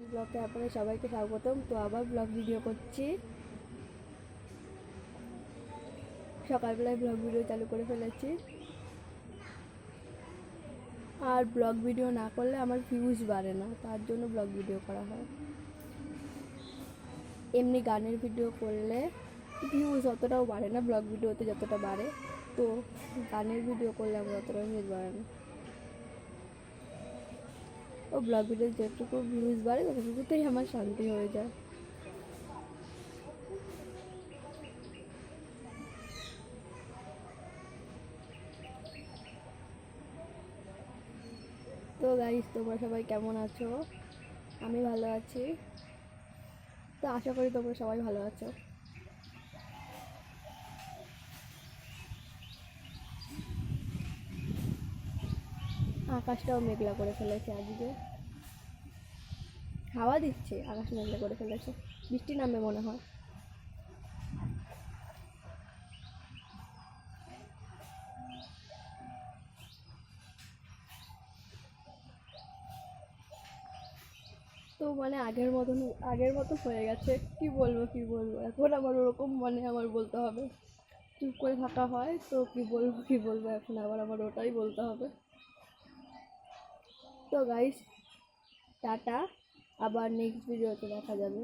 ব্লগে আপনাদের সবাইকে স্বাগতম। তো আবার ব্লগ ভিডিও করছি। সকালবেলায় ব্লগ ভিডিও চালু করে ফেলেছি। আর ব্লগ ভিডিও না করলে আমার ভিউজ বাড়ে না, তার জন্য ব্লগ ভিডিও করা হয়। এমনি গানের ভিডিও করলে ভিউজ অতটাও বাড়ে না, ব্লগ ভিডিওতে যতটা বাড়ে, তো গানের ভিডিও করলে আমার অতটা ভিউজ বাড়ে না। ও ব্লগ ভিডিও যেটুকু ভিউজ বাড়ে, ততটুকুতেই আমার শান্তি হয়ে যায়। তো গাইস তোমরা সবাই কেমন আছো? আমি ভালো আছি। তো আশা করি তোমরা সবাই ভালো আছো। আকাশটাও মেঘলা করে ফেলেছে আজকে। হাওয়া দিচ্ছে, আকাশ মেঘলা করে ফেলেছে। বৃষ্টি নামবে মনে হয়। তো মানে আগের মতন, আগের মতো হয়ে গেছে। কি বলব কি বলব? এখন আমার ওরকম মানে আমার বলতে হবে। চুপ করে থাকা হয়, তো কি বলব কি বলব? এখন আবার আমার ওটাই বলতে হবে। তো গাইস টাটা। আবার নেক্সট ভিডিওতে দেখা যাবে।